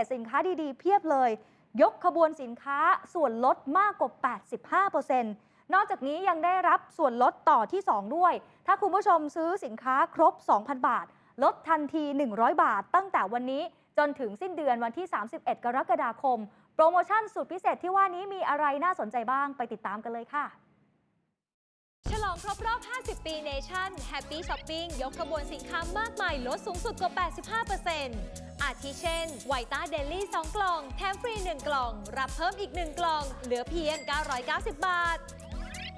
ษสินค้าดีๆ เพียบเลย ยกขบวนสินค้าส่วนลดมากกว่า 85%นอกจากนี้ยังได้รับส่วนลดต่อที่ 2 ด้วย ถ้าคุณผู้ชมซื้อสินค้าครบ 2,000 บาท ลดทันที 100 บาท ตั้งแต่วันนี้จนถึงสิ้นเดือนวันที่ 31 กรกฎาคม โปรโมชั่นสุดพิเศษที่ว่านี้มีอะไรน่าสนใจบ้างไปติดตามกันเลยค่ะ ฉลองครบรอบ 50 ปีเนชั่น Happy Shopping ยกขบวนสินค้ามากมายลดสูงสุดกว่า 85%อาทิเช่นไวต้าเดลี่2กล่อง แถมฟรี 1 กล่อง รับเพิ่มอีก 1 กล่อง เหลือเพียง 990 บาท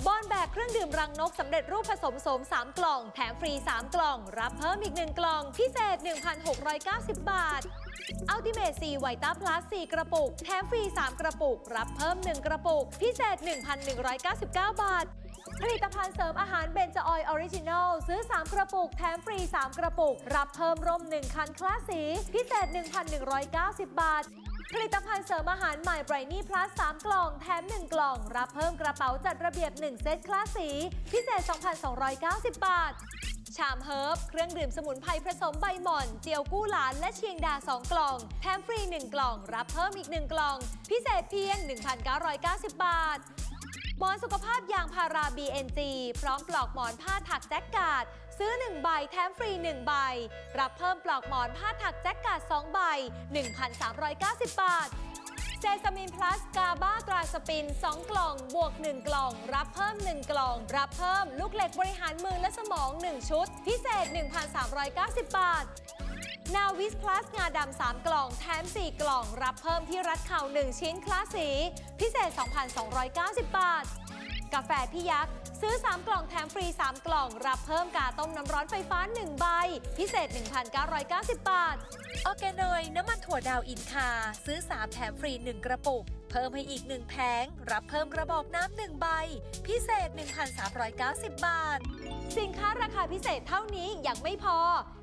บอนแบกเครื่องดื่มรังนกสำเร็จรูปผสมโสม 3 กล่อง แถมฟรี 3 กล่อง รับเพิ่มอีก 1 กล่อง พิเศษ 1,690 บาทอัลติเมทซีไวต้าพลัส4กระปุก แถมฟรี 3 กระปุก รับเพิ่ม 1 กระปุก พิเศษ 1,199 บาท ผลิตภัณฑ์เสริมอาหารเบนจออยออริจินอลซื้อ 3 กระปุก แถมฟรี 3 กระปุก รับเพิ่มร่ม 1 คันคลาสสี พิเศษ 1,190 บาท ผลิตภัณฑ์เสริมอาหารใหม่ไบรนี่พลัส3กล่อง แถม 1 กล่อง รับเพิ่มกระเป๋าจัดระเบียบ 1 เซตคลาสสี พิเศษ 2,290 บาท ชามเฮิร์บเครื่องดื่มสมุนไพรผสมใบหม่อน เจียวกู้หลานและเชียงดา 2 กล่อง แถมฟรี 1 กล่อง รับเพิ่มอีก 1 กล่อง พิเศษเพียง 1,990 บาท หมอนสุขภาพยางพารา BNG พร้อมปลอกหมอนผ้าถักแจ็คกาดซื้อ 1 ใบแถมฟรี 1 ใบ รับเพิ่มปลอกหมอนผ้าถักแจ็คกาด2ใบ 1,390 บาท เซซามินพลัสกาบ้าตราสปิน 2 กล่องบวก 1 กล่อง รับเพิ่ม 1 กล่อง รับเพิ่ม ลูกเหล็กบริหารมือและสมอง 1 ชุด พิเศษ 1,390 บาท นาวิสพลัสงาดำ3 กล่อง แถม 4 กล่อง รับเพิ่มที่รัดเข่า 1 ชิ้นคลาสสี พิเศษ 2,290 บาท กาแฟพี่ยักษ์ ซื้อ 3 กล่องแถมฟรี 3 กล่อง รับเพิ่มกาต้มน้ำร้อนไฟฟ้า 1 ใบ พิเศษ 1,990 บาท ออร์แกนอยน้ำมันถั่วดาวอินคา ซื้อ 3 แถมฟรี 1 กระปุก พิ่มให้อีก 1 แผง รับเพิ่มกระบอกน้ำ1ใบ พิเศษ 1,390 บาท สินค้าราคาพิเศษเท่านี้ยังไม่พอ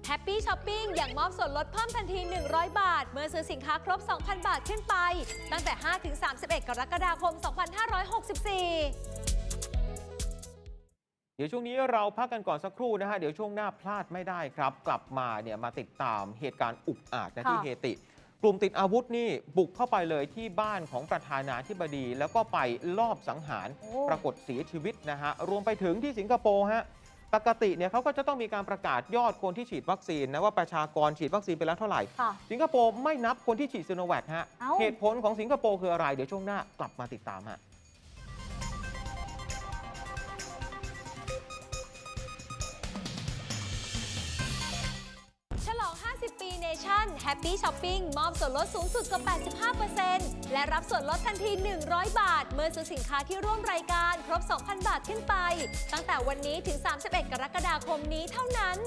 Happy Shopping ยังมอบส่วนลดเพิ่มทันที 100 บาท เมื่อซื้อสินค้าครบ 2,000 บาทขึ้นไป ตั้งแต่ 5-31 กรกฎาคม 2564เดี๋ยวช่วงนี้เราพักกันก่อนสักครู่นะฮะ เดี๋ยวช่วงหน้าพลาดไม่ได้ครับ กลับมาเนี่ยมาติดตามเหตุการณ์อุกอาจนะค่ะที่เฮติ กลุ่มติดอาวุธนี่บุกเข้าไปเลยที่บ้านของประธานาธิบดี แล้วก็ไปลอบสังหารโอ้ปรากฏเสียชีวิตนะฮะ รวมไปถึงที่สิงคโปร์ฮะปกติเนี่ยเขาก็จะต้องมีการประกาศยอดคนที่ฉีดวัคซีนนะว่าประชากรฉีดวัคซีนไปแล้วเท่าไหร่ค่ะสิงคโปร์ไม่นับคนที่ฉีดซีโนแวคฮะเอ้าเหตุผลของสิงคโปร์คืออะไรเดี๋ยวช่วงหน้ากลับมาติดตามฮะ ชั่น Happy Shopping มอบส่วนลดสูงสุดกว่า 85%และรับส่วนลดทันที 100 บาท เมื่อซื้อสินค้าที่ร่วมรายการครบ 2,000 บาทขึ้นไป ตั้งแต่วันนี้ถึง 31 กรกฎาคมนี้เท่านั้น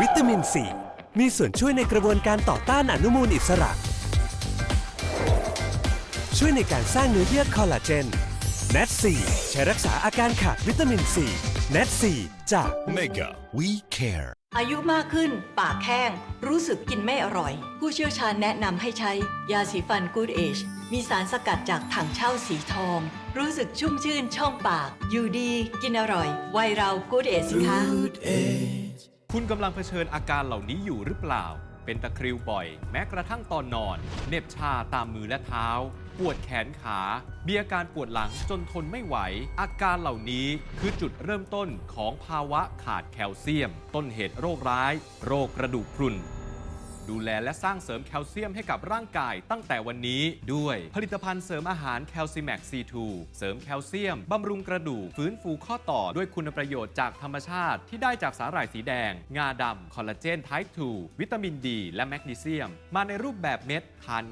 วิตามินซีมีส่วนช่วยในกระบวนการต่อต้านอนุมูลอิสระ ช่วยในการสร้างเนื้อเยื่อคอลลาเจน n a t 4ใช้รักษาอาการขาดวิตามินซี n a t 4จาก Mega We Care อายุมากขึ้น ปากแห้ง รู้สึกกินไม่อร่อย ผู้เชี่ยวชาญแนะนำให้ใช้ยาสีฟัน Good Age มีสารสกัดจากถังเช่าสีทอง รู้สึกชุ่มชื่นช่องปาก อยู่ดี กินอร่อย วัยเรา Good Age สิคะ คุณกำลังเผชิญอาการเหล่านี้อยู่หรือเปล่า เป็นตะคริวบ่อย แม้กระทั่งตอนนอน เน็บชาตามมือและเท้า ปวดแขนขา มีอาการปวดหลังจนทนไม่ไหว อาการเหล่านี้คือจุดเริ่มต้นของภาวะขาดแคลเซียม ต้นเหตุโรคร้าย โรคกระดูกพรุน ดูแลและสร้างเสริมแคลเซียมให้กับร่างกายตั้งแต่วันนี้ด้วย ผลิตภัณฑ์เสริมอาหารแคลซิแม็กซีทูเสริมแคลเซียม บำรุงกระดูก ฟื้นฟูข้อต่อด้วยคุณประโยชน์จากธรรมชาติที่ได้จากสาหร่ายสีแดง งาดำคอลลาเจนไทป์2วิตามินดี และแมกนีเซียม มาในรูปแบบเม็ดทาน